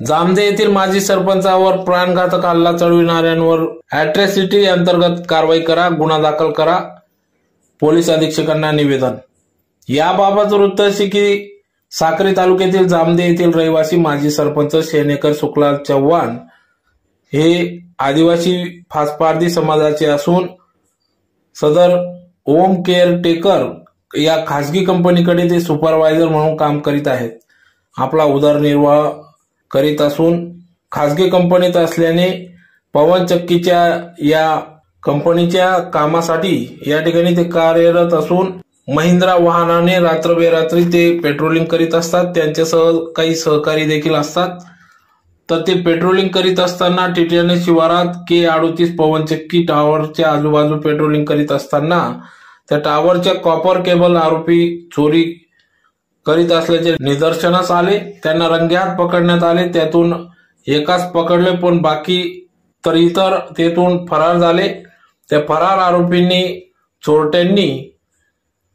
जामदे येथील माजी सरपंचावर प्राणघातक हल्ला चढविणाऱ्यांवर अॅट्रॉसिटी अंतर्गत कारवाई करा गुन्हा दाखल करा पोलीस अधीक्षकांना निवेदन. याबाबत वृत्त असे की साक्री तालुक्यातील जामदे येथील रहिवासी माजी सरपंच शेनेकर शुक्ला चव्हाण हे आदिवासी फासपारधी समाजाचे असून सदर ओम केअर टेकर या खासगी कंपनीकडे ते सुपरवायझर म्हणून काम करीत आहेत. आपला उदरनिर्वाह करीत असून खासगी कंपनीत असल्याने पवन चक्कीच्या या कंपनीच्या कामासाठी या ठिकाणी ते कार्यरत असून महिंद्रा वाहनाने रात्रबेरात्री ते पेट्रोलिंग करीत असतात. त्यांच्यासह काही सहकारी देखील असतात. तर ते पेट्रोलिंग करीत असताना टिटियाने शिवारात के अडोतीस पवनचक्की टॉवरच्या आजूबाजू पेट्रोलिंग करीत असताना त्या टॉवरच्या कॉपर केबल आरोपी चोरी करीत असल्याचे निदर्शनास आले त्यांना रंग्यात पकडण्यात आले त्यातून एकाच पकडले पण बाकी तर इतर तेथून फरार झाले. त्या फरार आरोपींनी चोरट्यांनी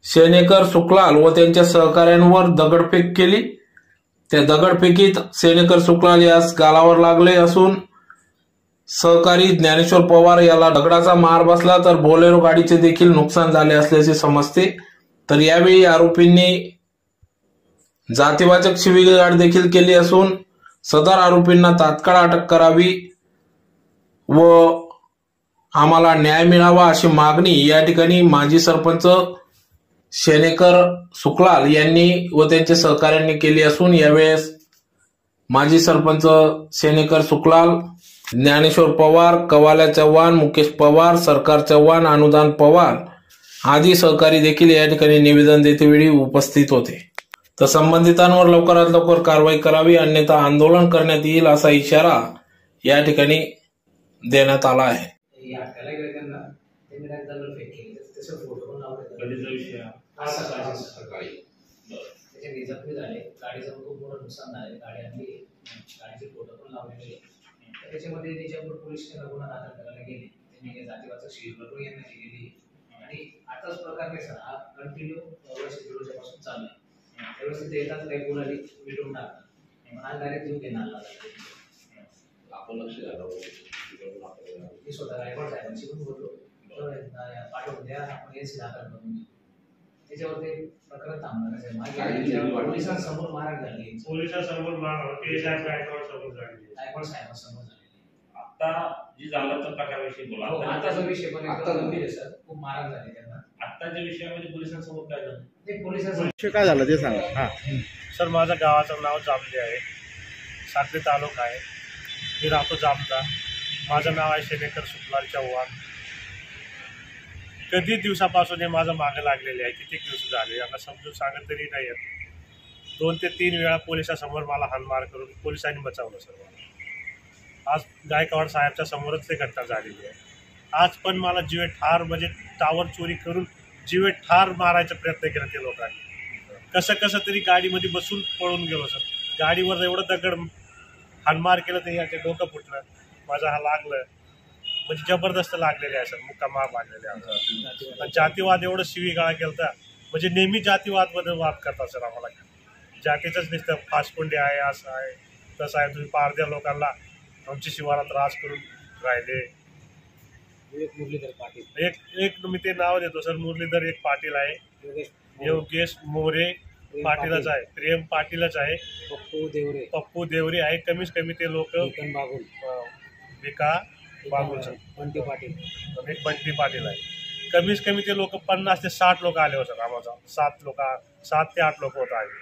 सेनेकर सुकलाल व त्यांच्या सहकाऱ्यांवर दगडफेक केली. त्या दगडफेकीत सेनेकर सुकलाल यास गालावर लागले असून सहकारी ज्ञानेश्वर पवार याला दगडाचा मार बसला तर बोलेरो गाडीचे देखील नुकसान झाले असल्याचे समजते. तर यावेळी आरोपींनी जातीवाचक शिवीगाळ देखील केली असून सदर आरोपींना तात्काळ अटक करावी व आम्हाला न्याय मिळावा अशी मागणी या ठिकाणी माजी सरपंच शेनेकर सुकलाल यांनी व त्यांच्या सहकाऱ्यांनी केली असून यावेळेस माजी सरपंच शेनेकर सुकलाल ज्ञानेश्वर पवार कवाल्या चव्हाण मुकेश पवार सरकार चव्हाण अनुदान पवार आदी सहकारी देखील या ठिकाणी निवेदन देतेवेळी उपस्थित होते. तर संबंधितांवर लवकरात लवकर कारवाई करावी अन्यथा आंदोलन करण्यात येईल असा इशारा या ठिकाणी देण्यात आला आहे. तर त्याच्यामध्ये त्याच्यावर पोलीस गुन्हा दाखल करायला गेले. त्यांनी हे जातीवाचं यांना आणि आताच प्रकार नाही सर हा कंटिन्यू वर्ष दीड वर्षापासून चालू आहे. त्यावेळेस ते येतात काही बोलाली मिटून टाकतात हा डायरेक्ट जीव घेणार आपण लक्ष घालावं मी स्वतः गायकवाड साहेबांशी पण बोललो पाठवून द्या आपण एसी दाखल करून देऊ त्याच्यावर ते प्रकरण थांबणार? पोलिसांसमोर मारहाण झाली पोलिसांसमोर मार ते समोर झाली गायकवाड साहेबांसमोर झालेली आता जी झालं तर प्रकाराविषयी बोला? हो, आता आताचा विषय पण आता गंभीर आहे सर. खूप मारहाण झाली त्यांना. आत्ताच्या विषयामध्ये पोलिसांसमोर काय झालं? ते पोलिसांसमोर काय झालं ते सांगा. हां. सर माझं गावाचं नाव जामले आहे. साखरी तालुका आहे. मी राहतो जामदा. माझं नाव आहे शेनेकर सुखलाल चव्हाण. कधी दिवसापासून हे माझं मागं लागलेले आहे? किती दिवस झाले? यांना समजून सांगत तरी नाही येत दोन ते तीन वेळा पोलिसासमोर मला हानमार करून पोलिसांनी बचावलं सर. मला आज गायकवाड साहेबच्या समोरच ते घटना झालेली आहे. आज पण मला जीवे ठार म्हणजे टावर चोरी करून जीवे ठार मारायचा प्रयत्न केला ते लोकांनी. कसं कसं तरी गाडीमध्ये बसून पळून गेलो सर. गाडीवर एवढं दगड हानमार केलं ते याचे डोकं फुटलं. माझं हा लागलं. म्हणजे जबरदस्त लागलेले आहे सर मुक्कामा लागलेले आहे. आणि जातीवाद एवढं शिवीगाळा केलता. म्हणजे नेहमी जातीवादमध्ये वाद करतात सर आम्हाला. जातीचंच नुसतं फासकुंडी आहे असं आहे तसं आहे. तुम्ही पारध्या लोकांना आमच्या शिवारात त्रास करून राहिले. विवेक मुरलीधर पाटील. एक एक मी ते नाव देतो सर मुरलीधर एक पाटील आहे. योगेश मोरे. पाटीलच आहे प्रेम पाटीलच आहे. पप्पू देवरे. पप्पू देवरे आहे कमीत कमी ते लोक बागुल. विका बाबूचं बंटी पाटील. बंटी पाटील आहे. कमीत कमी ते लोक पन्नास ते साठ लोक आले होते आम्हाला. सात लोक सात ते आठ लोक होत आहे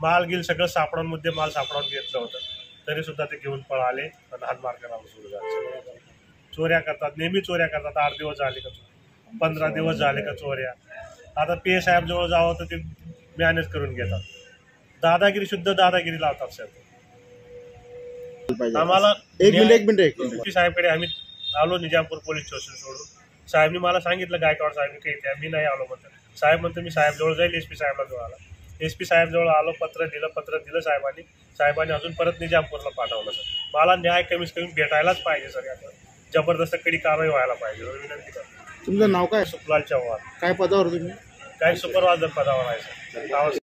माल गिल सगळं सापडून मुद्दे माल सापडून घेतलं होतं. तरी सुद्धा ते घेऊन पळाले आणि हातमार करायला सुरू झाले. चोऱ्या करतात नेहमी चोऱ्या करतात आठ दिवस झाले का चोऱ्या? पंधरा दिवस झाले का चोऱ्या? आता पी ए साहेब जवळ जावं तर ते मॅनेज करून घेतात. दादागिरी शुद्ध दादागिरी लावतात सर पाहिजे. आम्हाला एक मिनिट एक मिनिट एक मिनिट. साहेबकडे आम्ही आलो निजामपूर पोलीस स्टेशन सोडून. साहेबनी मला सांगितलं गायकवाड साहेब काही आहे. मी नाही आलो म्हणतो साहेब म्हणतो मी साहेबजवळ जाईल एस पी साहेबला जवळ आला. एस पी साहेबजवळ आलो पत्र दिलं पत्र दिलं साहेबांनी. साहेबांनी अजून परत निजामपूरला पाठवलं सर मला न्याय कमीत कमी भेटायलाच पाहिजे सर याचं जबरदस्त कडी कारवाई व्हायला पाहिजे. एवढी विनंती करतो. तुमचं नाव काय? सुखलाल चव्हाण काय पदावर तुम्ही? काय सुपरवायझर पदावर आहे सर?